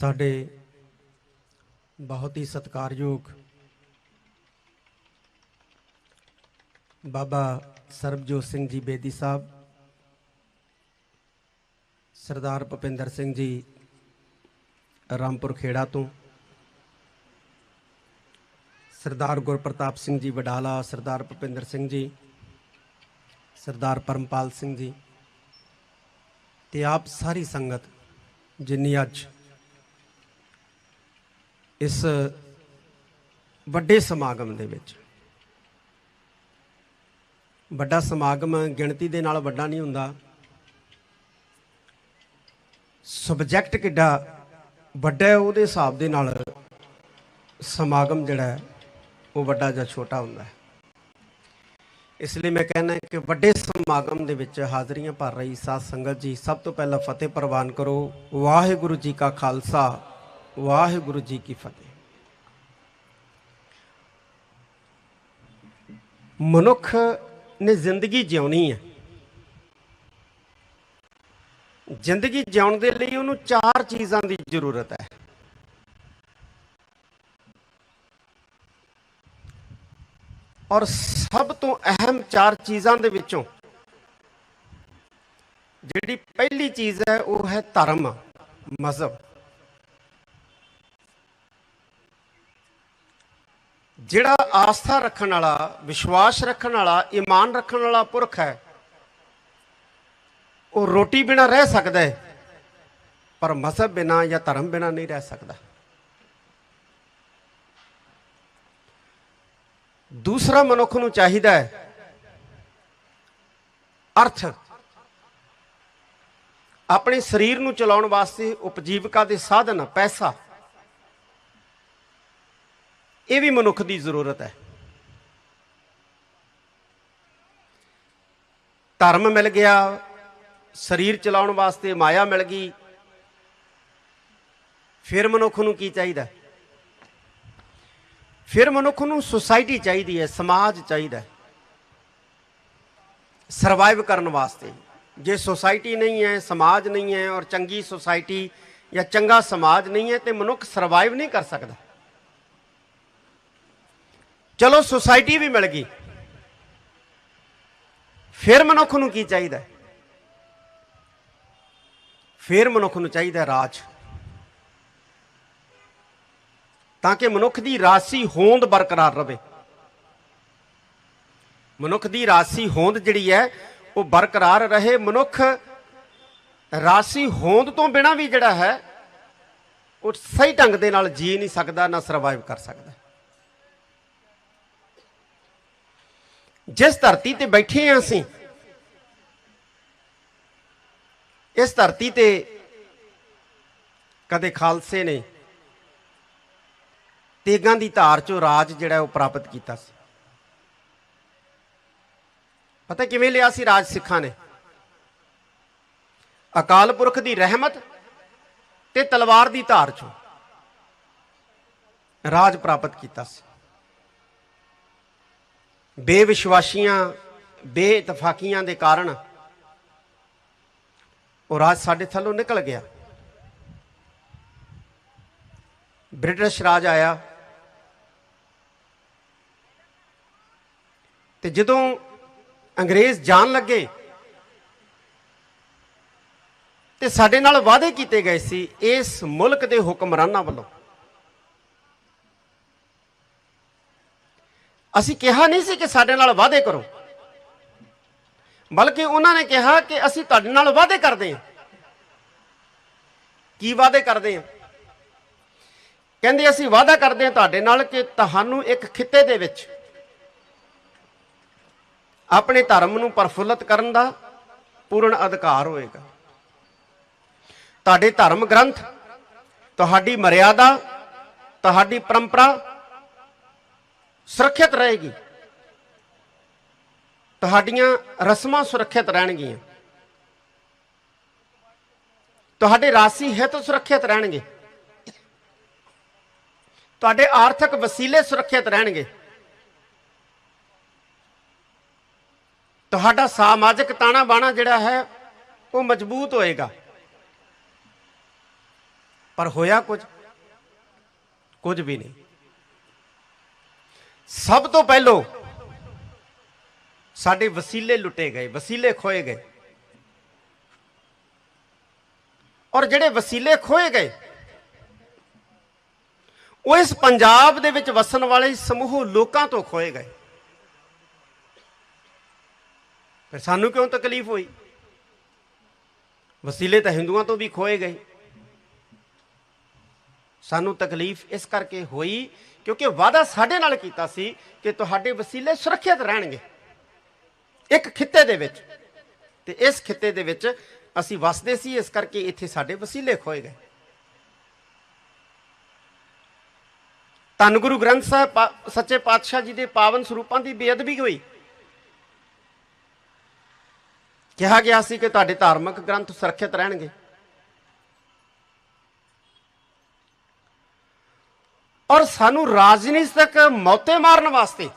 ਸਾਡੇ ਬਹੁਤ ਹੀ ਸਤਿਕਾਰਯੋਗ ਬਾਬਾ ਸਰਬਜੋਤ ਸਿੰਘ ਜੀ ਬੇਦੀ ਸਾਹਿਬ, ਸਰਦਾਰ ਭੁਪਿੰਦਰ ਸਿੰਘ ਜੀ ਰਾਮਪੁਰ ਖੇੜਾ ਤੋਂ, ਸਰਦਾਰ ਗੁਰਪ੍ਰਤਾਪ ਸਿੰਘ ਜੀ ਵਡਾਲਾ, ਸਰਦਾਰ ਭੁਪਿੰਦਰ ਸਿੰਘ ਜੀ, ਸਰਦਾਰ ਪਰਮਪਾਲ ਸਿੰਘ ਜੀ ਤੇ ਆਪ ਸਾਰੀ ਸੰਗਤ ਜਿੰਨੀ ਅੱਜ ਇਸ ਵੱਡੇ ਸਮਾਗਮ ਦੇ ਵਿੱਚ। ਵੱਡਾ ਸਮਾਗਮ ਗਿਣਤੀ ਦੇ ਨਾਲ ਵੱਡਾ ਨਹੀਂ ਹੁੰਦਾ। ਸਬਜੈਕਟ ਕਿੱਡਾ ਵੱਡਾ ਹੈ, ਉਹਦੇ ਹਿਸਾਬ ਦੇ ਨਾਲ ਸਮਾਗਮ ਜਿਹੜਾ ਹੈ, ਉਹ ਵੱਡਾ ਜਾਂ ਛੋਟਾ ਹੁੰਦਾ ਹੈ। ਇਸ ਲਈ ਮੈਂ ਕਹਿੰਦਾ ਕਿ ਵੱਡੇ ਸਮਾਗਮ ਦੇ ਵਿੱਚ ਹਾਜ਼ਰੀਆਂ ਭਰ ਰਹੀ ਸਾਧ ਸੰਗਤ ਜੀ, ਸਭ ਤੋਂ ਪਹਿਲਾਂ ਫਤਿਹ ਪ੍ਰਵਾਨ ਕਰੋ। ਵਾਹਿਗੁਰੂ ਜੀ ਕਾ ਖਾਲਸਾ। ਵਾਹਿਗੁਰੂ ਜੀ ਕੀ ਫਤਿਹ। ਮਨੁੱਖ ਨੇ ਜ਼ਿੰਦਗੀ ਜਿਉਣੀ ਹੈ। ਜ਼ਿੰਦਗੀ ਜਿਉਣ ਦੇ ਲਈ ਉਹਨੂੰ ਚਾਰ ਚੀਜ਼ਾਂ ਦੀ ਜ਼ਰੂਰਤ ਹੈ। ਔਰ ਸਭ ਤੋਂ ਅਹਿਮ ਚਾਰ ਚੀਜ਼ਾਂ ਦੇ ਵਿੱਚੋਂ ਜਿਹੜੀ ਪਹਿਲੀ ਚੀਜ਼ ਹੈ, ਉਹ ਹੈ ਧਰਮ, ਮਜ਼ਹਬ। ਜਿਹੜਾ ਆਸਥਾ ਰੱਖਣ ਵਾਲਾ, ਵਿਸ਼ਵਾਸ ਰੱਖਣ ਵਾਲਾ, ਈਮਾਨ ਰੱਖਣ ਵਾਲਾ ਪੁਰਖ ਹੈ, ਉਹ ਰੋਟੀ ਬਿਨਾ ਰਹਿ ਸਕਦਾ ਹੈ, ਪਰ ਮਜ਼ਹਬ ਬਿਨਾ ਜਾਂ ਧਰਮ ਬਿਨਾ ਨਹੀਂ ਰਹਿ ਸਕਦਾ। ਦੂਸਰਾ ਮਨੁੱਖ ਨੂੰ ਚਾਹੀਦਾ ਹੈ, ਅਰਥ। ਆਪਣੇ ਸਰੀਰ ਨੂੰ ਚਲਾਉਣ ਵਾਸਤੇ ਉਪਜੀਵਕਾ ਦੇ ਸਾਧਨ, ਪੈਸਾ। ਇਹ ਵੀ ਮਨੁੱਖ ਦੀ ਜ਼ਰੂਰਤ ਹੈ। ਧਰਮ ਮਿਲ ਗਿਆ, ਸਰੀਰ ਚਲਾਉਣ ਵਾਸਤੇ ਮਾਇਆ ਮਿਲ ਗਈ, ਫਿਰ ਮਨੁੱਖ ਨੂੰ ਕੀ ਚਾਹੀਦਾ? ਫਿਰ ਮਨੁੱਖ ਨੂੰ ਸੁਸਾਇਟੀ ਚਾਹੀਦੀ ਹੈ, ਸਮਾਜ ਚਾਹੀਦਾ ਸਰਵਾਈਵ ਕਰਨ ਵਾਸਤੇ। ਜੇ ਸੁਸਾਇਟੀ ਨਹੀਂ ਹੈ, ਸਮਾਜ ਨਹੀਂ ਹੈ ਔਰ ਚੰਗੀ ਸੁਸਾਇਟੀ ਜਾਂ ਚੰਗਾ ਸਮਾਜ ਨਹੀਂ ਹੈ, ਤੇ ਮਨੁੱਖ ਸਰਵਾਈਵ ਨਹੀਂ ਕਰ ਸਕਦਾ। ਚਲੋ ਸੁਸਾਇਟੀ ਵੀ ਮਿਲ ਗਈ। ਫਿਰ ਮਨੁੱਖ ਨੂੰ ਕੀ ਚਾਹੀਦਾ? ਫਿਰ ਮਨੁੱਖ ਨੂੰ ਚਾਹੀਦਾ ਰਾਜ। ਤਾਂ ਕਿ ਮਨੁੱਖ ਦੀ ਰਾਸੀ ਹੋਂਦ ਬਰਕਰਾਰ ਰਵੇ। ਮਨੁੱਖ ਦੀ ਰਾਸੀ ਹੋਂਦ ਜਿਹੜੀ ਹੈ, ਉਹ ਬਰਕਰਾਰ ਰਹੇ। ਮਨੁੱਖ ਰਾਸੀ ਹੋਂਦ ਤੋਂ ਬਿਨਾ ਵੀ ਜਿਹੜਾ ਹੈ, ਉਹ ਸਹੀ ਢੰਗ ਦੇ ਨਾਲ ਜੀ ਨਹੀਂ ਸਕਦਾ, ਨਾ ਸਰਵਾਈਵ ਕਰ ਸਕਦਾ। ਜਿਸ ਧਰਤੀ ਤੇ ਬੈਠੇ ਹਾਂ ਅਸੀਂ, ਇਸ ਧਰਤੀ ਤੇ ਕਦੇ ਖਾਲਸੇ ਨੇ ਤੇਗਾਂ ਦੀ ਧਾਰ ਚੋਂ ਰਾਜ ਜਿਹੜਾ ਉਹ ਪ੍ਰਾਪਤ ਕੀਤਾ ਸੀ। ਪਤਾ ਕਿਵੇਂ ਲਿਆ ਸੀ ਰਾਜ ਸਿੱਖਾਂ ਨੇ? ਅਕਾਲ ਪੁਰਖ ਦੀ ਰਹਿਮਤ ਤੇ ਤਲਵਾਰ ਦੀ ਧਾਰ ਚੋਂ ਰਾਜ ਪ੍ਰਾਪਤ ਕੀਤਾ ਸੀ। ਬੇਵਿਸ਼ਵਾਸੀਆਂ, ਬੇਇਤਫਾਕੀਆਂ ਦੇ ਕਾਰਨ ਉਹ ਰਾਜ ਸਾਡੇ ਥੱਲੋਂ ਨਿਕਲ ਗਿਆ। ਬ੍ਰਿਟਿਸ਼ ਰਾਜ ਆਇਆ ਤੇ ਜਦੋਂ ਅੰਗਰੇਜ਼ ਜਾਣ ਲੱਗੇ ਤੇ ਸਾਡੇ ਨਾਲ ਵਾਅਦੇ ਕੀਤੇ ਗਏ ਸੀ, ਇਸ ਮੁਲਕ ਦੇ ਹੁਕਮਰਾਨਾਂ ਵੱਲੋਂ। ਅਸੀਂ ਕਿਹਾ ਨਹੀਂ ਸੀ ਕਿ ਸਾਡੇ ਨਾਲ ਵਾਅਦੇ ਕਰੋ। ਬਲਕਿ ਉਹਨਾਂ ਨੇ ਕਿਹਾ ਕਿ ਅਸੀਂ ਤੁਹਾਡੇ ਨਾਲ ਵਾਅਦੇ ਕਰਦੇ ਹਾਂ। ਕੀ ਵਾਅਦੇ ਕਰਦੇ ਹਾਂ? ਕਹਿੰਦੇ ਅਸੀਂ ਵਾਅਦਾ ਕਰਦੇ ਹਾਂ ਤੁਹਾਡੇ ਨਾਲ ਕਿ ਤੁਹਾਨੂੰ ਇੱਕ ਖਿੱਤੇ ਦੇ ਵਿੱਚ ਆਪਣੇ ਧਰਮ ਨੂੰ ਪਰਫੁੱਲਤ ਕਰਨ ਦਾ ਪੂਰਨ ਅਧਿਕਾਰ ਹੋਏਗਾ। ਤੁਹਾਡੇ ਧਰਮ ਗ੍ਰੰਥ, ਤੁਹਾਡੀ ਮਰਿਆਦਾ, ਤੁਹਾਡੀ ਪਰੰਪਰਾ ਸੁਰੱਖਿਅਤ ਰਹੇਗੀ। ਤੁਹਾਡੀਆਂ ਰਸਮਾਂ ਸੁਰੱਖਿਅਤ ਰਹਿਣਗੀਆਂ। ਤੁਹਾਡੇ ਰਾਸੀ ਹਿੱਤ ਸੁਰੱਖਿਅਤ ਰਹਿਣਗੇ। ਤੁਹਾਡੇ ਆਰਥਿਕ ਵਸੀਲੇ ਸੁਰੱਖਿਅਤ ਰਹਿਣਗੇ। ਤੁਹਾਡਾ ਸਮਾਜਿਕ ਤਾਣਾ ਬਾਣਾ ਜਿਹੜਾ ਹੈ, ਉਹ ਮਜ਼ਬੂਤ ਹੋਏਗਾ। ਪਰ ਹੋਇਆ ਕੁਝ? ਕੁਝ ਵੀ ਨਹੀਂ। ਸਭ ਤੋਂ ਪਹਿਲੋਂ ਸਾਡੇ ਵਸੀਲੇ ਲੁੱਟੇ ਗਏ, ਵਸੀਲੇ ਖੋਏ ਗਏ। ਔਰ ਜਿਹੜੇ ਵਸੀਲੇ ਖੋਏ ਗਏ, ਉਹ ਇਸ ਪੰਜਾਬ ਦੇ ਵਿੱਚ ਵਸਣ ਵਾਲੇ ਸਮੂਹ ਲੋਕਾਂ ਤੋਂ ਖੋਏ ਗਏ। ਫਿਰ ਸਾਨੂੰ ਕਿਉਂ ਤਕਲੀਫ ਹੋਈ? ਵਸੀਲੇ ਤਾਂ ਹਿੰਦੂਆਂ ਤੋਂ ਵੀ ਖੋਏ ਗਏ। ਸਾਨੂੰ ਤਕਲੀਫ ਇਸ ਕਰਕੇ ਹੋਈ ਕਿਉਂਕਿ ਵਾਅਦਾ ਸਾਡੇ ਨਾਲ ਕੀਤਾ ਸੀ ਕਿ ਤੁਹਾਡੇ ਵਸੀਲੇ ਸੁਰੱਖਿਅਤ ਰਹਿਣਗੇ। ਇੱਕ ਖਿੱਤੇ ਦੇ ਵਿੱਚ। ਤੇ ਇਸ ਖਿੱਤੇ ਦੇ ਵਿੱਚ ਅਸੀਂ ਵਸਦੇ ਸੀ, ਇਸ ਕਰਕੇ ਇੱਥੇ ਸਾਡੇ ਵਸੀਲੇ ਖੋਏ ਗਏ। ਧੰਨ ਗੁਰੂ ਗ੍ਰੰਥ ਸਾਹਿਬ, ਪਾ- ਸੱਚੇ ਪਾਤਸ਼ਾਹ ਜੀ ਦੇ ਪਾਵਨ ਸਰੂਪਾਂ ਦੀ ਬੇਅਦਬੀ ਹੋਈ। ਕਿਹਾ ਗਿਆ ਸੀ ਕਿ ਤੁਹਾਡੇ ਧਾਰਮਿਕ ਗ੍ਰੰਥ ਸੁਰੱਖਿਅਤ ਰਹਿਣਗੇ। ਔਰ ਸਾਨੂੰ ਰਾਜਨੀਤਿਕ ਮੌਤੇ ਮਾਰਨ ਵਾਸਤੇ।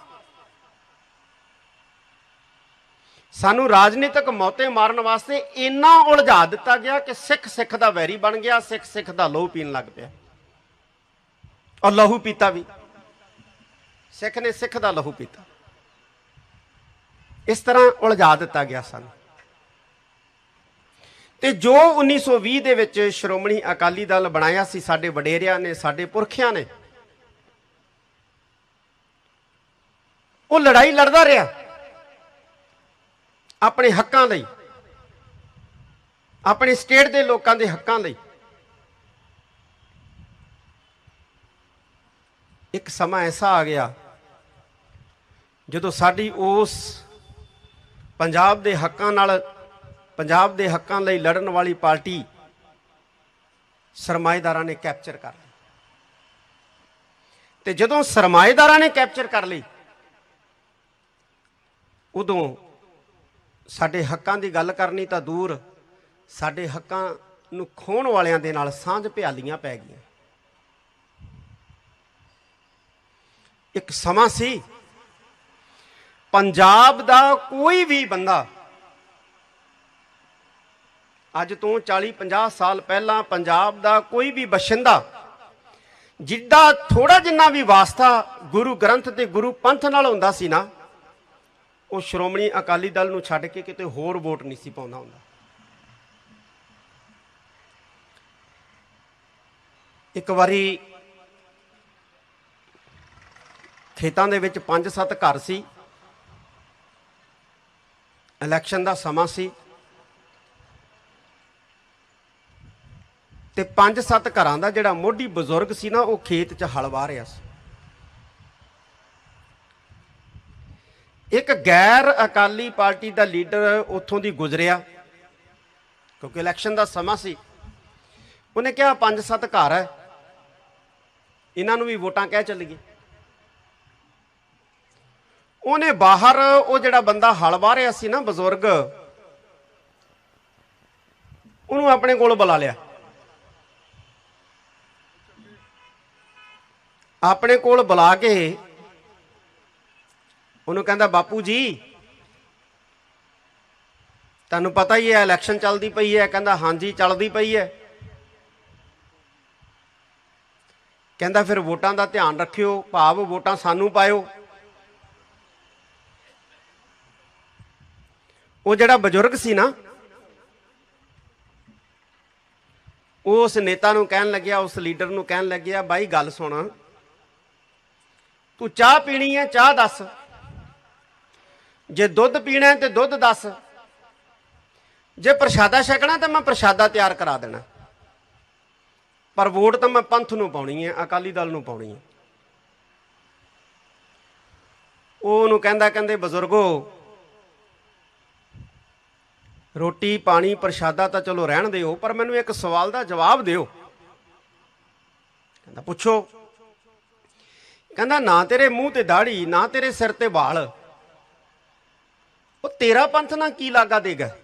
ਸਾਨੂੰ ਰਾਜਨੀਤਿਕ ਮੌਤੇ ਮਾਰਨ ਵਾਸਤੇ ਇੰਨਾ ਉਲਝਾ ਦਿੱਤਾ ਗਿਆ ਕਿ ਸਿੱਖ ਸਿੱਖ ਦਾ ਵੈਰੀ ਬਣ ਗਿਆ, ਸਿੱਖ ਸਿੱਖ ਦਾ ਲਹੂ ਪੀਣ ਲੱਗ ਪਿਆ। ਔਰ ਲਹੂ ਪੀਤਾ ਵੀ। ਸਿੱਖ ਨੇ ਸਿੱਖ ਦਾ ਲਹੂ ਪੀਤਾ। ਇਸ ਤਰ੍ਹਾਂ ਉਲਝਾ ਦਿੱਤਾ ਗਿਆ ਸਾਨੂੰ। ਤੇ ਜੋ 1920 ਦੇ ਵਿੱਚ ਸ਼੍ਰੋਮਣੀ ਅਕਾਲੀ ਦਲ ਬਣਾਇਆ ਸੀ, ਸਾਡੇ ਵਡੇਰਿਆਂ ਨੇ, ਸਾਡੇ ਪੁਰਖਿਆਂ ਨੇ ਉਹ ਲੜਾਈ ਲੜਦਾ ਰਿਹਾ। ਆਪਣੇ ਹੱਕਾਂ ਲਈ। ਆਪਣੇ ਸਟੇਟ ਦੇ ਲੋਕਾਂ ਦੇ ਹੱਕਾਂ ਲਈ। ਇੱਕ ਸਮਾਂ ਐਸਾ ਆ ਗਿਆ ਜਦੋਂ ਸਾਡੀ ਉਸ ਪੰਜਾਬ ਦੇ ਹੱਕਾਂ ਨਾਲ, ਪੰਜਾਬ ਦੇ ਹੱਕਾਂ ਲਈ ਲੜਨ ਵਾਲੀ ਪਾਰਟੀ ਸਰਮਾਏਦਾਰਾਂ ਨੇ ਕੈਪਚਰ ਕਰ ਲਈ। ਤੇ ਜਦੋਂ ਸਰਮਾਏਦਾਰਾਂ ਨੇ ਕੈਪਚਰ ਕਰ ਲਈ ਉਦੋਂ ਸਾਡੇ ਹੱਕਾਂ ਦੀ ਗੱਲ ਕਰਨੀ ਤਾਂ ਦੂਰ, ਸਾਡੇ ਹੱਕਾਂ ਨੂੰ ਖੋਣ ਵਾਲਿਆਂ ਦੇ ਨਾਲ ਸਾਂਝ ਭਿਆਲੀਆਂ ਪੈ ਗਈਆਂ। ਇੱਕ ਸਮਾਂ ਸੀ, ਪੰਜਾਬ ਦਾ ਕੋਈ ਵੀ ਬੰਦਾ ਅੱਜ ਤੋਂ 40 50 ਸਾਲ ਪਹਿਲਾਂ ਪੰਜਾਬ ਦਾ ਕੋਈ ਵੀ ਬਸ਼ਿੰਦਾ ਜਿੱਦਾਂ ਥੋੜਾ ਜਿੰਨਾ ਵੀ ਵਾਸਤਾ ਗੁਰੂ ਗ੍ਰੰਥ ਤੇ ਗੁਰੂ ਪੰਥ ਨਾਲ ਹੁੰਦਾ ਸੀ ਨਾ ਉਹ ਸ਼੍ਰੋਮਣੀ ਅਕਾਲੀ ਦਲ ਨੂੰ ਛੱਡ ਕੇ ਕਿਤੇ ਹੋਰ ਵੋਟ ਨਹੀਂ ਸੀ ਪਾਉਂਦਾ ਹੁੰਦਾ। ਇੱਕ ਵਾਰੀ ਖੇਤਾਂ ਦੇ ਵਿੱਚ 5-7 ਘਰ ਸੀ। ਇਲੈਕਸ਼ਨ ਦਾ ਸਮਾਂ ਸੀ। ਤੇ 5-7 ਘਰਾਂ ਦਾ ਜਿਹੜਾ ਮੋਢੀ ਬਜ਼ੁਰਗ ਸੀ ਨਾ, ਉਹ ਖੇਤ 'ਚ ਹਲ ਵਾਹ ਰਿਹਾ ਸੀ। ਇੱਕ ਗੈਰ ਅਕਾਲੀ ਪਾਰਟੀ ਦਾ ਲੀਡਰ ਉੱਥੋਂ ਦੀ ਗੁਜ਼ਰਿਆ, ਕਿਉਂਕਿ ਇਲੈਕਸ਼ਨ ਦਾ ਸਮਾਂ ਸੀ। ਉਹਨੇ ਕਿਹਾ, ਪੰਜ ਸੱਤ ਘਰ ਹੈ। ਇਹਨਾਂ ਨੂੰ ਵੀ ਵੋਟਾਂ ਕਹਿ ਚੱਲੀਏ ਉਹਨੇ ਬਾਹਰ, ਉਹ ਜਿਹੜਾ ਬੰਦਾ ਹਲ ਵਾਹ ਰਿਹਾ ਸੀ ਨਾ ਬਜ਼ੁਰਗ, ਉਹਨੂੰ ਆਪਣੇ ਕੋਲ ਬੁਲਾ ਲਿਆ। ਆਪਣੇ ਕੋਲ ਬੁਲਾ ਕੇ ਉਹਨੂੰ ਕਹਿੰਦਾ, ਬਾਪੂ ਜੀ, ਤੁਹਾਨੂੰ ਪਤਾ ਹੀ ਹੈ ਇਲੈਕਸ਼ਨ ਚੱਲਦੀ ਪਈ ਹੈ। ਕਹਿੰਦਾ, ਹਾਂਜੀ, ਚੱਲਦੀ ਪਈ ਹੈ। ਕਹਿੰਦਾ, ਫਿਰ ਵੋਟਾਂ ਦਾ ਧਿਆਨ ਰੱਖਿਓ, ਭਾਵ ਵੋਟਾਂ ਸਾਨੂੰ ਪਾਇਓ। ਉਹ ਜਿਹੜਾ ਬਜ਼ੁਰਗ ਸੀ ਨਾ, ਉਹ ਉਸ ਨੇਤਾ ਨੂੰ ਕਹਿਣ ਲੱਗਿਆ, ਉਸ ਲੀਡਰ ਨੂੰ ਕਹਿਣ ਲੱਗਿਆ, ਬਾਈ, ਗੱਲ ਸੁਣ। ਤੂੰ ਚਾਹ ਪੀਣੀ ਹੈ, ਚਾਹ ਦੱਸ। ਜੇ ਦੁੱਧ ਪੀਣਾ ਹੈ ਤੇ ਦੁੱਧ ਦੱਸ। ਜੇ ਪ੍ਰਸ਼ਾਦਾ ਛਕਣਾ ਤਾਂ ਮੈਂ ਪ੍ਰਸ਼ਾਦਾ ਤਿਆਰ ਕਰਾ ਦੇਣਾ। ਪਰ ਵੋਟ ਤਾਂ ਮੈਂ ਪੰਥ ਨੂੰ ਪਾਉਣੀ ਹੈ, ਅਕਾਲੀ ਦਲ ਨੂੰ ਪਾਉਣੀ ਹੈ। ਉਹ ਉਹਨੂੰ ਕਹਿੰਦਾ, ਕਹਿੰਦੇ ਬਜ਼ੁਰਗੋ, ਰੋਟੀ, ਪਾਣੀ, ਪ੍ਰਸ਼ਾਦਾ ਤਾਂ ਚਲੋ ਰਹਿਣ ਦਿਓ, ਪਰ ਮੈਨੂੰ ਇੱਕ ਸਵਾਲ ਦਾ ਜਵਾਬ ਦਿਓ। ਕਹਿੰਦਾ, ਪੁੱਛੋ। ਕਹਿੰਦਾ, ਨਾ ਤੇਰੇ ਮੂੰਹ ਤੇ ਦਾੜੀ ਨਾ ਤੇਰੇ ਸਿਰ ਤੇ ਵਾਲ। ਉਹ ਤੇਰਾ ਪੰਥ ਨਾਲ ਕੀ ਲਾਗਾ ਦੇਗਾ?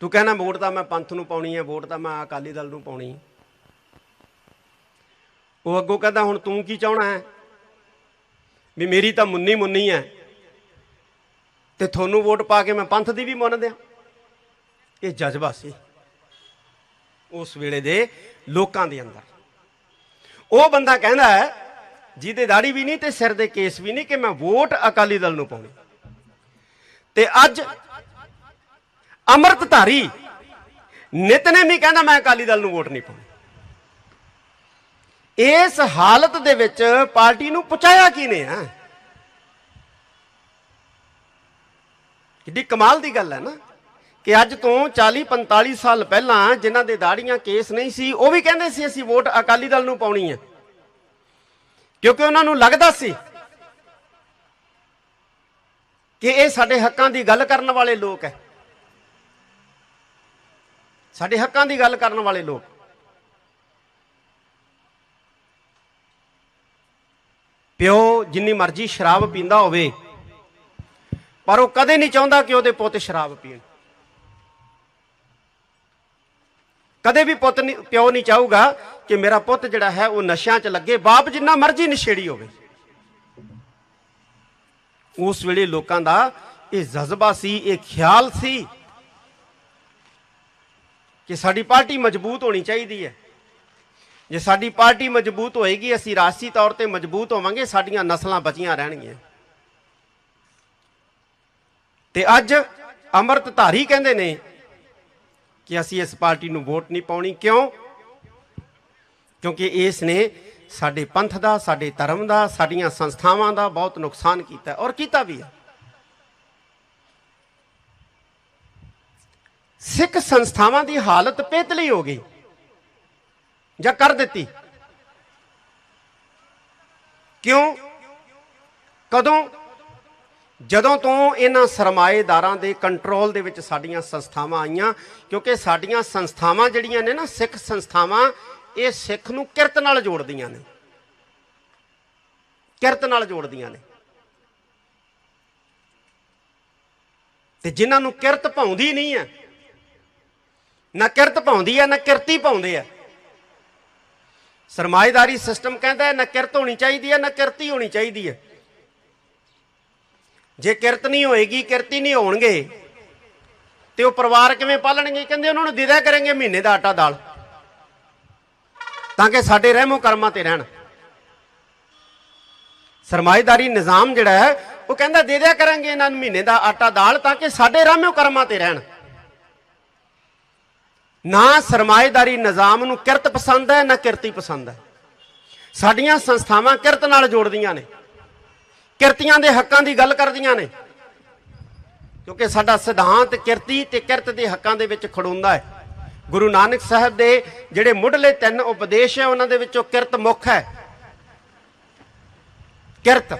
ਤੂੰ ਕਹਿੰਦਾ ਵੋਟ ਤਾਂ ਮੈਂ ਪੰਥ ਨੂੰ ਪਾਉਣੀ ਹੈ, ਵੋਟ ਤਾਂ ਮੈਂ ਅਕਾਲੀ ਦਲ ਨੂੰ ਪਾਉਣੀ ਹੈ। ਉਹ ਅੱਗੋਂ ਕਹਿੰਦਾ, ਹੁਣ ਤੂੰ ਕੀ ਚਾਹਣਾ ਹੈ? ਵੀ ਮੇਰੀ ਤਾਂ ਮੁੰਨੀ ਮੁੰਨੀ ਹੈ। ਤੇ ਤੁਹਾਨੂੰ ਵੋਟ ਪਾ ਕੇ ਮੈਂ ਪੰਥ ਦੀ ਵੀ ਮੰਨ ਦਿਆਂ? ਇਹ ਜਜ਼ਬਾ ਸੀ। ਉਸ ਵੇਲੇ ਦੇ ਲੋਕਾਂ ਦੇ ਅੰਦਰ। ਉਹ ਬੰਦਾ ਕਹਿੰਦਾ ਹੈ, ਜਿਹਦੇ ਦਾੜੀ ਵੀ ਨਹੀਂ ਤੇ ਸਿਰ ਦੇ ਕੇਸ ਵੀ ਨਹੀਂ ਕਿ ਮੈਂ ਵੋਟ ਅਕਾਲੀ ਦਲ ਨੂੰ ਪਾਉਣੀ ਤੇ ਅੱਜ ਅੰਮ੍ਰਿਤਧਾਰੀ ਨਿਤਨੇਮ ਹੀ ਕਹਿੰਦਾ ਮੈਂ ਅਕਾਲੀ ਦਲ ਨੂੰ ਵੋਟ ਨਹੀਂ ਪਾਉਣੀ। ਇਸ ਹਾਲਤ ਦੇ ਵਿੱਚ ਪਾਰਟੀ ਨੂੰ ਪਹੁੰਚਾਇਆ ਕਿਨੇ ਆ? ਕਿੱਡੀ ਕਮਾਲ ਦੀ ਗੱਲ ਹੈ ਨਾ ਕਿ ਅੱਜ ਤੋਂ 40 45 ਸਾਲ ਪਹਿਲਾਂ ਜਿਨ੍ਹਾਂ ਦੇ ਦਾੜੀਆਂ ਕੇਸ ਨਹੀਂ ਸੀ, ਉਹ ਵੀ ਕਹਿੰਦੇ ਸੀ ਅਸੀਂ ਵੋਟ ਅਕਾਲੀ ਦਲ ਨੂੰ ਪਾਉਣੀ ਹੈ। ਕਿਉਂਕਿ ਉਹਨਾਂ ਨੂੰ ਲੱਗਦਾ ਸੀ ਕਿ ਇਹ ਸਾਡੇ ਹੱਕਾਂ ਦੀ ਗੱਲ ਕਰਨ ਵਾਲੇ ਲੋਕ ਹੈ ਸਾਡੇ ਹੱਕਾਂ ਦੀ ਗੱਲ ਕਰਨ ਵਾਲੇ ਲੋਕ। ਪਿਓ ਜਿੰਨੀ ਮਰਜ਼ੀ ਸ਼ਰਾਬ ਪੀਂਦਾ ਹੋਵੇ, ਪਰ ਉਹ ਕਦੇ ਨਹੀਂ ਚਾਹੁੰਦਾ ਕਿ ਉਹਦੇ ਪੁੱਤ ਸ਼ਰਾਬ ਪੀਣ। ਕਦੇ ਵੀ ਪੁੱਤ ਨਹੀਂ ਪਿਓ ਨਹੀਂ ਚਾਹੂਗਾ ਕਿ ਮੇਰਾ ਪੁੱਤ ਜਿਹੜਾ ਹੈ ਉਹ ਨਸ਼ਿਆਂ 'ਚ ਲੱਗੇ, ਬਾਪ ਜਿੰਨਾ ਮਰਜ਼ੀ ਨਸ਼ੇੜੀ ਹੋਵੇ। ਉਸ ਵੇਲੇ ਲੋਕਾਂ ਦਾ ਇਹ ਜਜ਼ਬਾ ਸੀ, ਇਹ ਖਿਆਲ ਸੀ ਕਿ ਸਾਡੀ ਪਾਰਟੀ ਮਜ਼ਬੂਤ ਹੋਣੀ ਚਾਹੀਦੀ ਹੈ। ਜੇ ਸਾਡੀ ਪਾਰਟੀ ਮਜ਼ਬੂਤ ਹੋਏਗੀ, ਅਸੀਂ ਰਾਸ਼ੀ ਤੌਰ ਤੇ ਮਜ਼ਬੂਤ ਹੋਵਾਂਗੇ, ਸਾਡੀਆਂ ਨਸਲਾਂ ਬਚੀਆਂ ਰਹਿਣਗੀਆਂ। ਤੇ ਅੱਜ ਅੰਮ੍ਰਿਤਧਾਰੀ ਕਹਿੰਦੇ ਨੇ ਕਿ ਅਸੀਂ ਇਸ ਪਾਰਟੀ ਨੂੰ ਵੋਟ ਨਹੀਂ ਪਾਉਣੀ। ਕਿਉਂ? ਕਿਉਂਕਿ ਇਸ ਨੇ ਸਾਡੇ ਪੰਥ ਦਾ, ਸਾਡੇ ਧਰਮ ਦਾ, ਸਾਡੀਆਂ ਸੰਸਥਾਵਾਂ ਦਾ ਬਹੁਤ ਨੁਕਸਾਨ ਕੀਤਾ ਔਰ ਕੀਤਾ ਵੀ ਹੈ। ਸਿੱਖ ਸੰਸਥਾਵਾਂ ਦੀ ਹਾਲਤ ਪੇਤਲੀ ਹੋ ਗਈ ਜਾਂ ਕਰ ਦਿੱਤੀ। ਕਿਉਂ? ਕਦੋਂ? ਜਦੋਂ ਤੋਂ ਇਹਨਾਂ ਸਰਮਾਏਦਾਰਾਂ ਦੇ ਕੰਟਰੋਲ ਦੇ ਵਿੱਚ ਸਾਡੀਆਂ ਸੰਸਥਾਵਾਂ ਆਈਆਂ, ਕਿਉਂਕਿ ਸਾਡੀਆਂ ਸੰਸਥਾਵਾਂ ਜਿਹੜੀਆਂ ਨੇ ਨਾ, ਸਿੱਖ ਸੰਸਥਾਵਾਂ ਇਹ ਸਿੱਖ ਨੂੰ ਕਿਰਤ ਨਾਲ ਜੋੜਦੀਆਂ ਨੇ। ਕਿਰਤ ਨਾਲ ਜੋੜਦੀਆਂ ਨੇ। ਤੇ ਜਿਨ੍ਹਾਂ ਨੂੰ ਕਿਰਤ ਪਾਉਂਦੀ ਨਹੀਂ ਹੈ, ਨਾ ਕਿਰਤ ਪਾਉਂਦੀ ਹੈ, ਨਾ ਕਿਰਤੀ ਪਾਉਂਦੇ ਆ ਸਰਮਾਏਦਾਰੀ ਸਿਸਟਮ ਕਹਿੰਦਾ ਹੈ, ਨਾ ਕਿਰਤ ਹੋਣੀ ਚਾਹੀਦੀ ਹੈ, ਨਾ ਕਿਰਤੀ ਹੋਣੀ ਚਾਹੀਦੀ ਹੈ। ਜੇ ਕਿਰਤ ਨਹੀਂ ਹੋਏਗੀ, ਕਿਰਤੀ ਨਹੀਂ ਹੋਣਗੇ, ਤੇ ਉਹ ਪਰਿਵਾਰ ਕਿਵੇਂ ਪਾਲਣਗੇ? ਕਹਿੰਦੇ ਉਹਨਾਂ ਨੂੰ ਦਿਦਾ ਕਰਾਂਗੇ ਮਹੀਨੇ ਦਾ ਆਟਾ ਦਾਲ। ਤਾਂ ਕਿ ਸਾਡੇ ਰਹਿਮੋ ਕਰਮਾਂ ਤੇ ਰਹਿਣ। ਸਰਮਾਏਦਾਰੀ ਨਿਜ਼ਾਮ ਜਿਹੜਾ ਹੈ, ਉਹ ਕਹਿੰਦਾ ਦੇ ਦਿਆ ਕਰਾਂਗੇ ਇਹਨਾਂ ਨੂੰ ਮਹੀਨੇ ਦਾ ਆਟਾ ਦਾਲ ਤਾਂ ਕਿ ਸਾਡੇ ਰਹਿਮੋ ਕਰਮਾਂ ਤੇ ਰਹਿਣ। ਨਾ ਸਰਮਾਏਦਾਰੀ ਨਿਜ਼ਾਮ ਨੂੰ ਕਿਰਤ ਪਸੰਦ ਹੈ, ਨਾ ਕਿਰਤੀ ਪਸੰਦ ਹੈ। ਸਾਡੀਆਂ ਸੰਸਥਾਵਾਂ ਕਿਰਤ ਨਾਲ ਜੋੜਦੀਆਂ ਨੇ। ਕਿਰਤੀਆਂ ਦੇ ਹੱਕਾਂ ਦੀ ਗੱਲ ਕਰਦੀਆਂ ਨੇ। ਕਿਉਂਕਿ ਸਾਡਾ ਸਿਧਾਂਤ ਕਿਰਤੀ ਤੇ ਕਿਰਤ ਦੇ ਹੱਕਾਂ ਦੇ ਵਿੱਚ ਖੜੋਂਦਾ ਹੈ। ਗੁਰੂ ਨਾਨਕ ਸਾਹਿਬ ਦੇ ਜਿਹੜੇ ਮੁੱਢਲੇ ਤਿੰਨ ਉਪਦੇਸ਼ ਹੈ, ਉਹਨਾਂ ਦੇ ਵਿੱਚੋਂ ਕਿਰਤ ਮੁੱਖ ਹੈ। ਕਿਰਤ।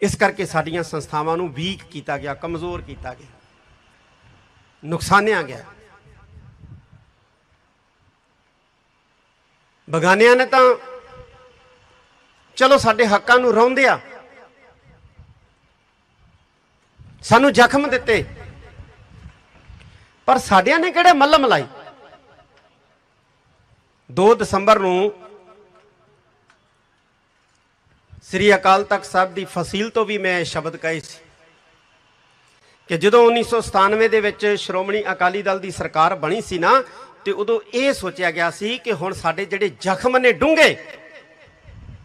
ਇਸ ਕਰਕੇ ਸਾਡੀਆਂ ਸੰਸਥਾਵਾਂ ਨੂੰ ਵੀਕ ਕੀਤਾ ਗਿਆ, ਕਮਜ਼ੋਰ ਕੀਤਾ ਗਿਆ, ਨੁਕਸਾਨਿਆ ਗਿਆ। ਬਗਾਨਿਆਂ ਨੇ ਤਾਂ ਚਲੋ ਸਾਡੇ ਹੱਕਾਂ ਨੂੰ ਰੌਂਦੇ ਆ ਸਾਨੂੰ ਜ਼ਖਮ ਦਿੱਤੇ। ਪਰ ਸਾਡਿਆਂ ਨੇ ਕਿਹੜੇ ਮੱਲਮ ਲਾਈ 2 ਦਸੰਬਰ ਨੂੰ ਸ੍ਰੀ ਅਕਾਲ ਤਖਤ ਸਾਹਿਬ ਦੀ ਫਸੀਲ ਤੋਂ ਵੀ ਮੈਂ ਇਹ ਸ਼ਬਦ ਕਹੇ ਸੀ ਕਿ ਜਦੋਂ 1997 ਦੇ ਵਿੱਚ ਸ਼੍ਰੋਮਣੀ ਅਕਾਲੀ ਦਲ ਦੀ ਸਰਕਾਰ ਬਣੀ ਸੀ ਨਾ, ਤੇ ਉਦੋਂ ਇਹ ਸੋਚਿਆ ਗਿਆ ਸੀ ਕਿ ਹੁਣ ਸਾਡੇ ਜਿਹੜੇ ਜ਼ਖਮ ਨੇ ਡੂੰਘੇ,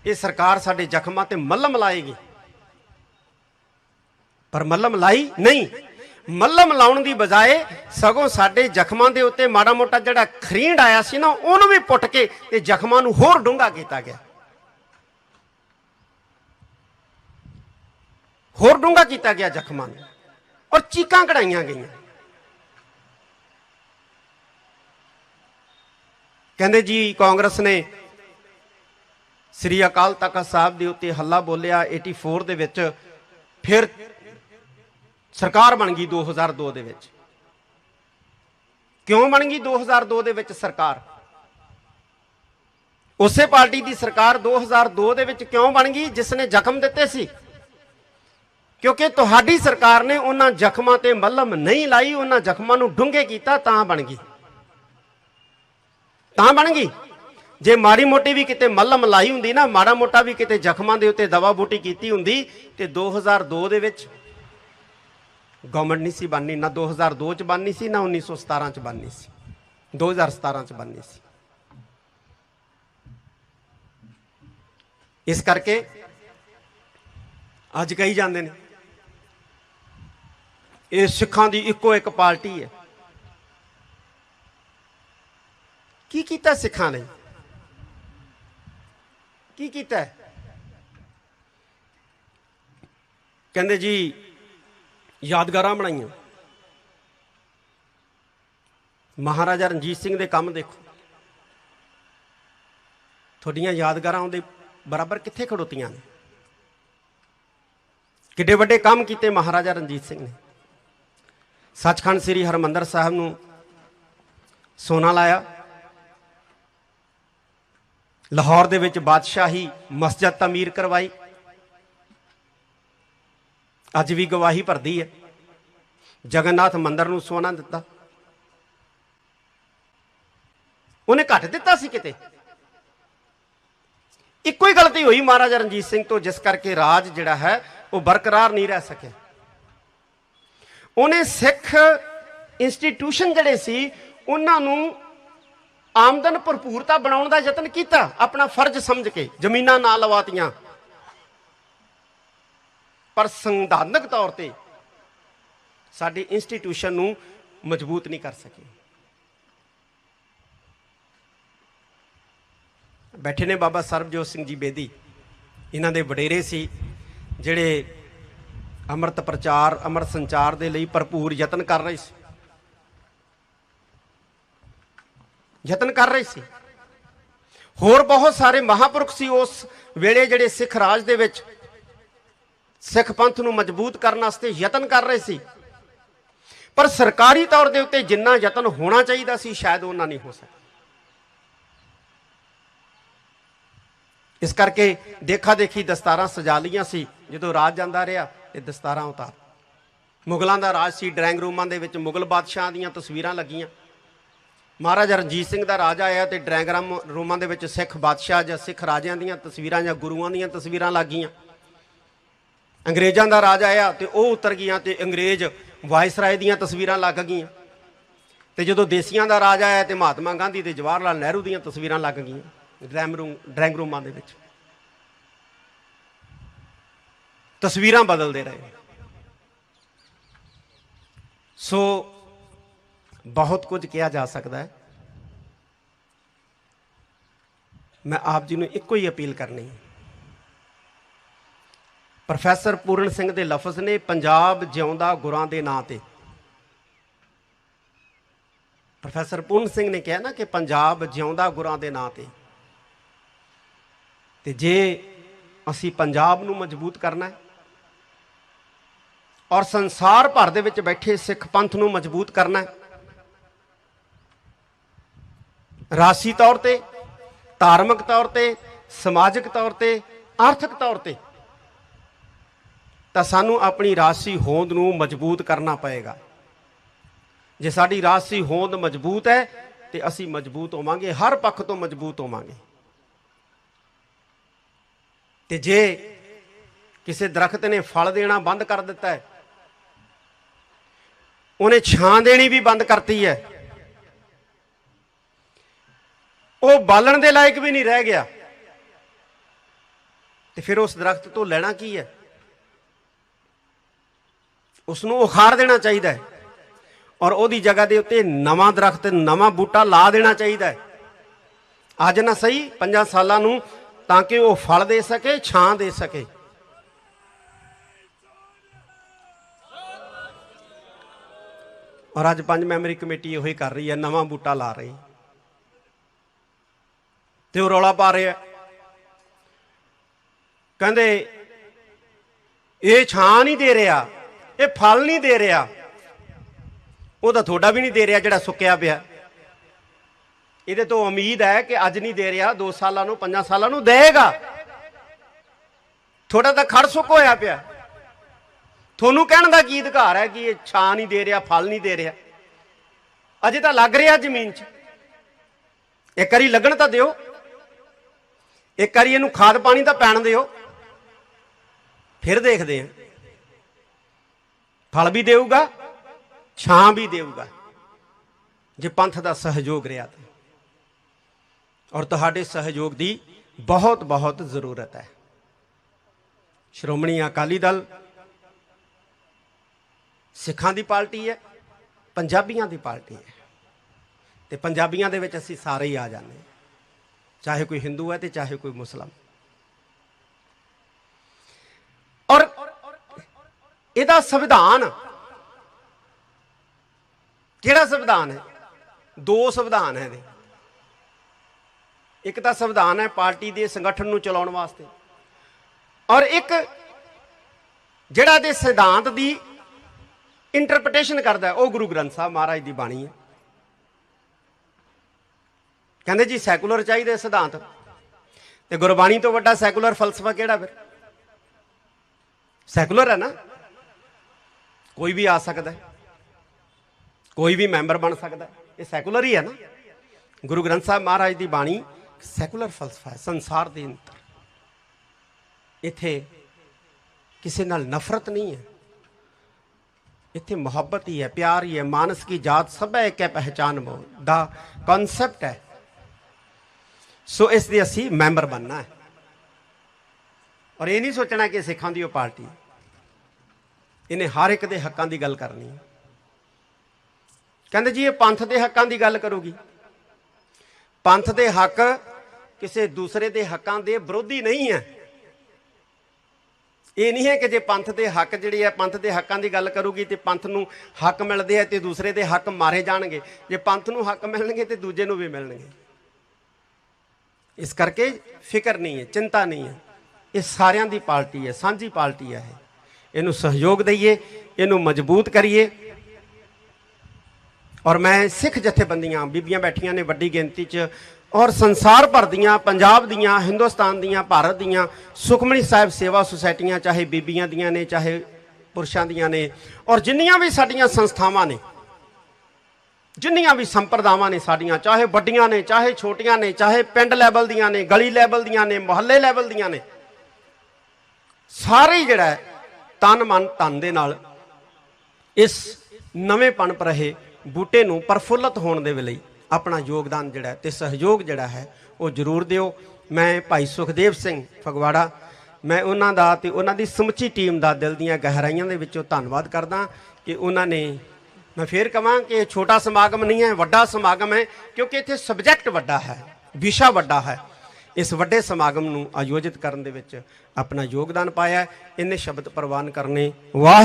ਇਹ ਸਰਕਾਰ ਸਾਡੇ ਜ਼ਖਮਾਂ ਤੇ ਮੱਲਮ ਲਾਏਗੀ। ਪਰ ਮੱਲਮ ਲਾਈ ਨਹੀਂ। ਮੱਲਮ ਲਾਉਣ ਦੀ ਬਜਾਏ ਸਗੋਂ ਸਾਡੇ ਜ਼ਖਮਾਂ ਦੇ ਉੱਤੇ ਮਾੜਾ ਮੋਟਾ ਜਿਹੜਾ ਖਰੀਂਡ ਆਇਆ ਸੀ ਨਾ, ਉਹਨੂੰ ਵੀ ਪੁੱਟ ਕੇ ਤੇ ਜ਼ਖਮਾਂ ਨੂੰ ਹੋਰ ਡੂੰਘਾ ਕੀਤਾ ਗਿਆ। ਹੋਰ ਡੂੰਘਾ ਕੀਤਾ ਗਿਆ ਜ਼ਖਮਾਂ ਨੂੰ ਔਰ ਚੀਕਾਂ ਕਢਾਈਆਂ ਗਈਆਂ। ਕਹਿੰਦੇ ਜੀ, ਕਾਂਗਰਸ ਨੇ ਸ੍ਰੀ ਅਕਾਲ ਤਖਤ ਸਾਹਿਬ ਦੇ ਉੱਤੇ ਹੱਲਾ ਬੋਲਿਆ 84 ਦੇ ਵਿੱਚ, ਫਿਰ ਸਰਕਾਰ ਬਣ ਗਈ 2002 ਦੇ ਵਿੱਚ। ਕਿਉਂ ਬਣ ਗਈ 2002 ਦੇ ਵਿੱਚ ਸਰਕਾਰ? ਉਸੇ ਪਾਰਟੀ ਦੀ ਸਰਕਾਰ 2002 ਦੇ ਵਿੱਚ ਕਿਉਂ ਬਣ ਗਈ ਜਿਸ ਨੇ ਜ਼ਖਮ ਦਿੱਤੇ ਸੀ? ਕਿਉਂਕਿ ਤੁਹਾਡੀ ਸਰਕਾਰ ਨੇ ਉਹਨਾਂ ਜ਼ਖਮਾਂ ਤੇ ਮੱਲਮ ਨਹੀਂ ਲਾਈ, ਉਹਨਾਂ ਜ਼ਖਮਾਂ ਨੂੰ ਡੂੰਘੇ ਕੀਤਾ, ਤਾਂ ਬਣ ਗਈ। ਤਾਂ ਬਣ ਗਈ। ਜੇ ਮਾੜੀ ਮੋਟੀ ਵੀ ਕਿਤੇ ਮੱਲਮ ਲਾਈ ਹੁੰਦੀ ਨਾ, ਮਾੜਾ ਮੋਟਾ ਵੀ ਕਿਤੇ ਜ਼ਖਮਾਂ ਦੇ ਉੱਤੇ ਦਵਾ ਬੂਟੀ ਕੀਤੀ ਹੁੰਦੀ, ਤੇ 2002 ਦੇ ਵਿੱਚ ਗਵਰਨਮੈਂਟ ਨਹੀਂ ਸੀ ਬਣਨੀ, ਨਾ 2002 ਚ ਬਣਨੀ ਸੀ, ਨਾ 1917 ਚ ਬਣਨੀ ਸੀ। 2017 ਚ ਬਣਨੀ ਸੀ। ਇਸ ਕਰਕੇ ਅੱਜ ਕਹੀ ਜਾਂਦੇ ਨੇ, ਇਹ ਸਿੱਖਾਂ ਦੀ ਇੱਕੋ ਇੱਕ ਪਾਰਟੀ ਹੈ। ਕੀ ਕੀਤਾ ਸਿੱਖਾਂ ਨੇ? ਕੀ ਕੀਤਾ? ਕਹਿੰਦੇ ਜੀ ਯਾਦਗਾਰਾਂ ਬਣਾਈਆਂ। ਮਹਾਰਾਜਾ ਰਣਜੀਤ ਸਿੰਘ ਦੇ ਕੰਮ ਦੇਖੋ। ਤੁਹਾਡੀਆਂ ਯਾਦਗਾਰਾਂ ਉਹਦੇ ਬਰਾਬਰ ਕਿੱਥੇ ਖੜੋਤੀਆਂ ਨੇ? ਕਿੱਡੇ ਵੱਡੇ ਕੰਮ ਕੀਤੇ ਮਹਾਰਾਜਾ ਰਣਜੀਤ ਸਿੰਘ ਨੇ। ਸੱਚਖੰਡ ਸ੍ਰੀ ਹਰਮੰਦਰ ਸਾਹਿਬ ਨੂੰ ਸੋਨਾ ਲਾਇਆ। ਲਾਹੌਰ ਦੇ ਵਿੱਚ ਬਾਦਸ਼ਾਹੀ ਮਸਜਿਦ ਤਮੀਰ ਕਰਵਾਈ। ਅੱਜ ਵੀ ਗਵਾਹੀ ਭਰਦੀ ਹੈ। ਜਗਨਨਾਥ ਮੰਦਰ ਨੂੰ ਸੋਨਾ ਦਿੱਤਾ। ਉਹਨੇ ਘੱਟ ਦਿੱਤਾ ਸੀ ਕਿਤੇ? ਇੱਕੋ ਹੀ ਗਲਤੀ ਹੋਈ ਮਹਾਰਾਜਾ ਰਣਜੀਤ ਸਿੰਘ ਤੋਂ, ਜਿਸ ਕਰਕੇ ਰਾਜ ਜਿਹੜਾ ਹੈ, ਉਹ ਬਰਕਰਾਰ ਨਹੀਂ ਰਹਿ ਸਕਿਆ। ਉਹਨੇ ਸਿੱਖ ਇੰਸਟੀਟਿਊਸ਼ਨ ਜਿਹੜੇ ਸੀ, ਉਹਨਾਂ ਨੂੰ ਆਮਦਨ ਭਰਪੂਰਤਾ ਬਣਾਉਣ ਦਾ ਯਤਨ ਕੀਤਾ, ਆਪਣਾ ਫਰਜ਼ ਸਮਝ ਕੇ, ਜ਼ਮੀਨਾਂ ਨਾ ਲਵਾਤੀਆਂ। ਪਰ ਸੰਵਿਧਾਨਕ ਤੌਰ ਤੇ ਸਾਡੀ ਇੰਸਟੀਟਿਊਸ਼ਨ ਨੂੰ ਮਜ਼ਬੂਤ ਨਹੀਂ ਕਰ ਸਕੇ। ਬੈਠੇ ਨੇ ਬਾਬਾ ਸਰਬਜੋਤ ਸਿੰਘ ਜੀ ਬੇਦੀ। ਇਹਨਾਂ ਦੇ ਵਡੇਰੇ ਸੀ, ਜਿਹੜੇ ਅੰਮ੍ਰਿਤ ਪ੍ਰਚਾਰ, ਅੰਮ੍ਰਿਤ ਸੰਚਾਰ ਦੇ ਲਈ ਭਰਪੂਰ ਯਤਨ ਕਰ ਰਹੇ ਸੀ। ਯਤਨ ਕਰ ਰਹੇ ਸੀ। ਹੋਰ ਬਹੁਤ ਸਾਰੇ ਮਹਾਪੁਰਖ ਸੀ ਉਸ ਵੇਲੇ ਜਿਹੜੇ ਸਿੱਖ ਰਾਜ ਦੇ ਵਿੱਚ ਸਿੱਖ ਪੰਥ ਨੂੰ ਮਜ਼ਬੂਤ ਕਰਨ ਵਾਸਤੇ ਯਤਨ ਕਰ ਰਹੇ ਸੀ। ਪਰ ਸਰਕਾਰੀ ਤੌਰ ਦੇ ਉੱਤੇ ਜਿੰਨਾ ਯਤਨ ਹੋਣਾ ਚਾਹੀਦਾ ਸੀ, ਸ਼ਾਇਦ ਉਹਨਾਂ ਨਹੀਂ ਹੋ ਸਕਿਆ। ਇਸ ਕਰਕੇ ਦੇਖਾ ਦੇਖੀ ਦਸਤਾਰਾਂ ਸਜਾ ਲਈਆਂ ਸੀ। ਜਦੋਂ ਰਾਜ ਜਾਂਦਾ ਰਿਹਾ, ਇਹ ਦਸਤਾਰਾਂ ਉਤਾਰ ਮੁਗਲਾਂ ਦਾ ਰਾਜ ਸੀ, ਡਰਾਇੰਗ ਰੂਮਾਂ ਦੇ ਵਿੱਚ ਮੁਗਲ ਬਾਦਸ਼ਾਹਾਂ ਦੀਆਂ ਤਸਵੀਰਾਂ ਲੱਗੀਆਂ। ਮਹਾਰਾਜਾ ਰਣਜੀਤ ਸਿੰਘ ਦਾ ਰਾਜ ਆਇਆ ਤੇ ਡਰਾਇੰਗ ਰੂਮਾਂ ਦੇ ਵਿੱਚ ਸਿੱਖ ਬਾਦਸ਼ਾਹ ਜਾਂ ਸਿੱਖ ਰਾਜਿਆਂ ਦੀਆਂ ਤਸਵੀਰਾਂ ਜਾਂ ਗੁਰੂਆਂ ਦੀਆਂ ਤਸਵੀਰਾਂ ਲੱਗ ਗਈਆਂ ਅੰਗਰੇਜ਼ਾਂ ਦਾ ਰਾਜ ਆਇਆ ਤੇ ਉਹ ਉਤਰ ਗਈਆਂ ਤੇ ਅੰਗਰੇਜ਼ ਵਾਇਸਰਾਏ ਦੀਆਂ ਤਸਵੀਰਾਂ ਲੱਗ ਗਈਆਂ। ਤੇ ਜਦੋਂ ਦੇਸੀਆਂ ਦਾ ਰਾਜ ਆਇਆ ਤੇ ਮਹਾਤਮਾ ਗਾਂਧੀ ਤੇ ਜਵਾਹਰ ਲਾਲ ਨਹਿਰੂ ਦੀਆਂ ਤਸਵੀਰਾਂ ਲੱਗ ਗਈਆਂ ਡਰਾਇੰਗ ਰੂਮ ਡਰਾਇੰਗ ਰੂਮਾਂ ਦੇ ਵਿੱਚ। ਤਸਵੀਰਾਂ ਬਦਲਦੇ ਰਹੇ। ਸੋ ਬਹੁਤ ਕੁਝ ਕਿਹਾ ਜਾ ਸਕਦਾ ਹੈ। ਮੈਂ ਆਪ ਜੀ ਨੂੰ ਇੱਕੋ ਹੀ ਅਪੀਲ ਕਰਨੀ ਹੈ ਪ੍ਰੋਫੈਸਰ ਪੂਰਨ ਸਿੰਘ ਦੇ ਲਫ਼ਜ਼ ਨੇ ਪੰਜਾਬ ਜਿਉਂਦਾ ਗੁਰਾਂ ਦੇ ਨਾਂ ਤੇ। ਪ੍ਰੋਫੈਸਰ ਪੂਰਨ ਸਿੰਘ ਨੇ ਕਿਹਾ ਨਾ ਕਿ ਪੰਜਾਬ ਜਿਉਂਦਾ ਗੁਰਾਂ ਦੇ ਨਾਂ ਤੇ। ਤੇ ਜੇ ਅਸੀਂ ਪੰਜਾਬ ਨੂੰ ਮਜ਼ਬੂਤ ਕਰਨਾ ਹੈ ਔਰ ਸੰਸਾਰ ਭਰ ਦੇ ਵਿੱਚ ਬੈਠੇ ਸਿੱਖ ਪੰਥ ਨੂੰ ਮਜ਼ਬੂਤ ਕਰਨਾ ਹੈ, ਰਾਸੀ ਤੌਰ ਤੇ, ਧਾਰਮਿਕ ਤੌਰ ਤੇ, ਸਮਾਜਿਕ ਤੌਰ ਤੇ, ਆਰਥਿਕ ਤੌਰ ਤੇ ਤਾਂ ਸਾਨੂੰ ਆਪਣੀ ਰਾਸੀ ਹੋਂਦ ਨੂੰ ਮਜ਼ਬੂਤ ਕਰਨਾ ਪਏਗਾ। ਜੇ ਸਾਡੀ ਰਾਸੀ ਹੋਂਦ ਮਜ਼ਬੂਤ ਹੈ, ਤੇ ਅਸੀਂ ਮਜ਼ਬੂਤ ਹੋਵਾਂਗੇ, ਹਰ ਪੱਖ ਤੋਂ ਮਜ਼ਬੂਤ ਹੋਵਾਂਗੇ। ਤੇ ਜੇ ਕਿਸੇ ਦਰਖਤ ਨੇ ਫਲ ਦੇਣਾ ਬੰਦ ਕਰ ਦਿੱਤਾ ਹੈ, ਉਹਨੇ ਛਾਂ ਦੇਣੀ ਵੀ ਬੰਦ ਕਰਤੀ ਹੈ, ਉਹ ਬਾਲਣ ਦੇ ਲਾਇਕ ਵੀ ਨਹੀਂ ਰਹਿ ਗਿਆ, ਤੇ ਫਿਰ ਉਸ ਦਰਖਤ ਤੋਂ ਲੈਣਾ ਕੀ ਹੈ? ਉਸ ਨੂੰ ਉਖਾੜ ਦੇਣਾ ਚਾਹੀਦਾ ਹੈ। ਔਰ ਉਹਦੀ ਜਗ੍ਹਾ ਦੇ ਉੱਤੇ ਨਵਾਂ ਦਰਖਤ, ਨਵਾਂ ਬੂਟਾ ਲਾ ਦੇਣਾ ਚਾਹੀਦਾ ਹੈ। ਅੱਜ ਨਾ ਸਹੀ 5 ਸਾਲਾਂ ਨੂੰ ਤਾਂ ਕਿ ਉਹ ਫਲ ਦੇ ਸਕੇ, ਛਾਂ ਦੇ ਸਕੇ। ਔਰ ਅੱਜ ਪੰਜ ਮੈਂਬਰੀ ਕਮੇਟੀ ਇਹੋ ਹੀ ਕਰ ਰਹੀ ਹੈ, ਨਵਾਂ ਬੂਟਾ ਲਾ ਰਹੀ। ਤੇ ਉਹ ਰੌਲਾ ਪਾ ਰਿਹਾ ਕਹਿੰਦੇ, ਇਹ ਛਾਂ ਨਹੀਂ ਦੇ ਰਿਹਾ। ਇਹ ਫਲ ਨਹੀਂ ਦੇ ਰਿਹਾ। ਉਹ ਤਾਂ ਤੁਹਾਡਾ ਵੀ ਨਹੀਂ ਦੇ ਰਿਹਾ ਜਿਹੜਾ ਸੁੱਕਿਆ ਪਿਆ। ਇਹਦੇ ਤੋਂ ਉਮੀਦ ਹੈ ਕਿ ਅੱਜ ਨਹੀਂ ਦੇ ਰਿਹਾ 2 ਸਾਲਾਂ ਨੂੰ 5 ਸਾਲਾਂ ਨੂੰ ਦੇਗਾ। ਤੁਹਾਡਾ ਤਾਂ ਖੜ ਸੁੱਕ ਹੋਇਆ ਪਿਆ। ਤੁਹਾਨੂੰ ਕਹਿਣ ਦਾ ਕੀ ਅਧਿਕਾਰ ਹੈ ਕਿ ਇਹ ਛਾਂ ਨਹੀਂ ਦੇ ਰਿਹਾ, ਫਲ ਨਹੀਂ ਦੇ ਰਿਹਾ? ਅਜੇ ਤਾਂ ਲੱਗ ਰਿਹਾ ਜ਼ਮੀਨ 'ਚ। ਇੱਕ ਵਾਰੀ ਲੱਗਣ ਤਾਂ ਦਿਓ। ਇੱਕ ਵਾਰੀ ਇਹਨੂੰ ਖਾਦ ਪਾਣੀ ਤਾਂ ਪੈਣ ਦਿਓ। ਫਿਰ ਦੇਖਦੇ ਹਾਂ। ਫਲ ਵੀ ਦੇਊਗਾ, ਛਾਂ ਵੀ ਦੇਊਗਾ। ਜੇ ਪੰਥ ਦਾ ਸਹਿਯੋਗ ਰਿਹਾ ਤਾਂ। ਔਰ ਤੁਹਾਡੇ ਸਹਿਯੋਗ ਦੀ ਬਹੁਤ ਬਹੁਤ ਜ਼ਰੂਰਤ ਹੈ। ਸ਼੍ਰੋਮਣੀ ਅਕਾਲੀ ਦਲ ਸਿੱਖਾਂ ਦੀ ਪਾਰਟੀ ਹੈ, ਪੰਜਾਬੀਆਂ ਦੀ ਪਾਰਟੀ ਹੈ। ਤੇ ਪੰਜਾਬੀਆਂ ਦੇ ਵਿੱਚ ਅਸੀਂ ਸਾਰੇ ਹੀ ਆ ਜਾਂਦੇ ਚਾਹੇ ਕੋਈ ਹਿੰਦੂ ਹੈ ਤੇ ਚਾਹੇ ਕੋਈ ਮੁਸਲਮ ਔਰ ਇਹਦਾ ਸੰਵਿਧਾਨ ਕਿਹੜਾ ਸੰਵਿਧਾਨ ਹੈ? ਦੋ ਸੰਵਿਧਾਨ ਹੈ ਇਹਦੇ। ਇੱਕ ਤਾਂ ਸੰਵਿਧਾਨ ਹੈ ਪਾਰਟੀ ਦੇ ਸੰਗਠਨ ਨੂੰ ਚਲਾਉਣ ਵਾਸਤੇ ਔਰ ਇੱਕ ਜਿਹੜਾ ਦੇ ਸਿਧਾਂਤ ਦੀ ਇੰਟਰਪ੍ਰੀਟੇਸ਼ਨ ਕਰਦਾ ਉਹ ਗੁਰੂ ਗ੍ਰੰਥ ਸਾਹਿਬ ਮਹਾਰਾਜ ਦੀ ਬਾਣੀ ਹੈ। ਕਹਿੰਦੇ ਜੀ ਸੈਕੂਲਰ ਚਾਹੀਦੇ ਸਿਧਾਂਤ। ਤੇ ਗੁਰਬਾਣੀ ਤੋਂ ਵੱਡਾ ਸੈਕੂਲਰ ਫਲਸਫਾ ਕਿਹੜਾ ਫਿਰ? ਸੈਕੂਲਰ ਹੈ ਨਾ। ਕੋਈ ਵੀ ਆ ਸਕਦਾ ਹੈ। ਕੋਈ ਵੀ ਮੈਂਬਰ ਬਣ ਸਕਦਾ ਇਹ ਸੈਕੂਲਰ ਹੀ ਹੈ ਨਾ। ਗੁਰੂ ਗ੍ਰੰਥ ਸਾਹਿਬ ਮਹਾਰਾਜ ਦੀ ਬਾਣੀ ਸੈਕੂਲਰ ਫਲਸਫਾ ਹੈ, ਸੰਸਾਰ ਦੇ ਅੰਤਰ ਇੱਥੇ ਕਿਸੇ ਨਾਲ ਨਫ਼ਰਤ ਨਹੀਂ ਹੈ। ਇੱਥੇ ਮੁਹੱਬਤ ਹੀ ਹੈ, ਪਿਆਰ ਹੀ ਹੈ, ਮਾਨਸ ਕੀ ਜਾਤ ਸਭ ਹੈ ਇੱਕ ਹੈ ਪਹਿਚਾਨ ਮੋ ਦਾ ਕਨਸੈਪਟ ਹੈ। ਸੋ ਇਸ ਦੇ ਅਸੀਂ ਮੈਂਬਰ ਬਣਨਾ ਹੈ। ਔਰ ਇਹ ਨਹੀਂ ਸੋਚਣਾ ਕਿ ਸਿੱਖਾਂ ਦੀ ਉਹ ਪਾਰਟੀ ਹੈ। ਇਹਨੇ ਹਰ ਇੱਕ ਦੇ ਹੱਕਾਂ ਦੀ ਗੱਲ ਕਰਨੀ ਹੈ। ਕਹਿੰਦੇ ਜੀ ਇਹ ਪੰਥ ਦੇ ਹੱਕਾਂ ਦੀ ਗੱਲ ਕਰੂਗੀ। ਪੰਥ ਦੇ ਹੱਕ ਕਿਸੇ ਦੂਸਰੇ ਦੇ ਹੱਕਾਂ ਦੇ ਵਿਰੋਧੀ ਨਹੀਂ ਹੈ। ਇਹ ਨਹੀਂ ਹੈ ਕਿ ਜੇ ਪੰਥ ਦੇ ਹੱਕ ਜਿਹੜੇ ਹੈ ਪੰਥ ਦੇ ਹੱਕਾਂ ਦੀ ਗੱਲ ਕਰੂਗੀ ਤੇ ਪੰਥ ਨੂੰ ਹੱਕ ਮਿਲਦੇ ਆ ਤੇ ਦੂਸਰੇ ਦੇ ਹੱਕ ਮਾਰੇ ਜਾਣਗੇ। ਜੇ ਪੰਥ ਨੂੰ ਹੱਕ ਮਿਲਣਗੇ ਤੇ ਦੂਜੇ ਨੂੰ ਵੀ ਮਿਲਣਗੇ। ਇਸ ਕਰਕੇ ਫਿਕਰ ਨਹੀਂ ਹੈ, ਚਿੰਤਾ ਨਹੀਂ ਹੈ। ਇਹ ਸਾਰਿਆਂ ਦੀ ਪਾਰਟੀ ਹੈ, ਸਾਂਝੀ ਪਾਰਟੀ ਹੈ ਇਹ। ਇਹਨੂੰ ਸਹਿਯੋਗ ਦਈਏ, ਇਹਨੂੰ ਮਜ਼ਬੂਤ ਕਰੀਏ। ਔਰ ਮੈਂ ਸਿੱਖ ਜਥੇਬੰਦੀਆਂ, ਬੀਬੀਆਂ ਬੈਠੀਆਂ ਨੇ ਵੱਡੀ ਗਿਣਤੀ 'ਚ, ਔਰ ਸੰਸਾਰ ਭਰ ਦੀਆਂ, ਪੰਜਾਬ ਦੀਆਂ, ਹਿੰਦੁਸਤਾਨ ਦੀਆਂ, ਭਾਰਤ ਦੀਆਂ ਸੁਖਮਣੀ ਸਾਹਿਬ ਸੇਵਾ ਸੁਸਾਇਟੀਆਂ, ਚਾਹੇ ਬੀਬੀਆਂ ਦੀਆਂ ਨੇ, ਚਾਹੇ ਪੁਰਸ਼ਾਂ ਦੀਆਂ ਨੇ, ਔਰ ਜਿੰਨੀਆਂ ਵੀ ਸਾਡੀਆਂ ਸੰਸਥਾਵਾਂ ਨੇ, ਜਿੰਨੀਆਂ ਵੀ ਸੰਪਰਦਾਵਾਂ ਨੇ ਸਾਡੀਆਂ, ਚਾਹੇ ਵੱਡੀਆਂ ਨੇ, ਚਾਹੇ ਛੋਟੀਆਂ ਨੇ, ਚਾਹੇ ਪਿੰਡ ਲੈਵਲ ਦੀਆਂ ਨੇ, ਗਲੀ ਲੈਵਲ ਦੀਆਂ ਨੇ, ਮੁਹੱਲੇ ਲੈਵਲ ਦੀਆਂ ਨੇ, ਸਾਰੇ ਜਿਹੜਾ ਤਨ ਮਨ ਧਨ ਦੇ ਨਾਲ। ਇਸ ਨਵੇਂ ਪਣਪ ਰਹੇ ਬੂਟੇ ਨੂੰ ਪ੍ਰਫੁੱਲਤ ਹੋਣ ਦੇ ਲਈ ਆਪਣਾ ਯੋਗਦਾਨ ਜਿਹੜਾ ਹੈ ਤੇ ਸਹਿਯੋਗ ਜਿਹੜਾ ਹੈ, ਉਹ ਜ਼ਰੂਰ ਦਿਓ। ਮੈਂ ਭਾਈ ਸੁਖਦੇਵ ਸਿੰਘ ਫਗਵਾੜਾ, ਮੈਂ ਉਹਨਾਂ ਦਾ ਤੇ ਉਹਨਾਂ ਦੀ ਸਮੁੱਚੀ ਟੀਮ ਦਾ ਦਿਲ ਦੀਆਂ ਗਹਿਰਾਈਆਂ ਦੇ ਵਿੱਚੋਂ ਧੰਨਵਾਦ ਕਰਦਾ ਕਿ ਉਹਨਾਂ ਨੇ, ਮੈਂ ਫੇਰ ਕਹਾਂ ਕਿ ਇਹ ਛੋਟਾ ਸਮਾਗਮ ਨਹੀਂ ਹੈ, ਵੱਡਾ ਸਮਾਗਮ ਹੈ, ਕਿਉਂਕਿ ਇੱਥੇ ਸਬਜੈਕਟ ਵੱਡਾ ਹੈ, ਵਿਸ਼ਾ ਵੱਡਾ ਹੈ। ਇਸ ਵੱਡੇ ਸਮਾਗਮ ਨੂੰ ਆਯੋਜਿਤ ਕਰਨ ਦੇ ਵਿੱਚ ਆਪਣਾ ਯੋਗਦਾਨ ਪਾਇਆ ਹੈ। ਇੰਨੇ ਸ਼ਬਦ ਪ੍ਰਵਾਨ ਕਰਨੇ ਵਾਹ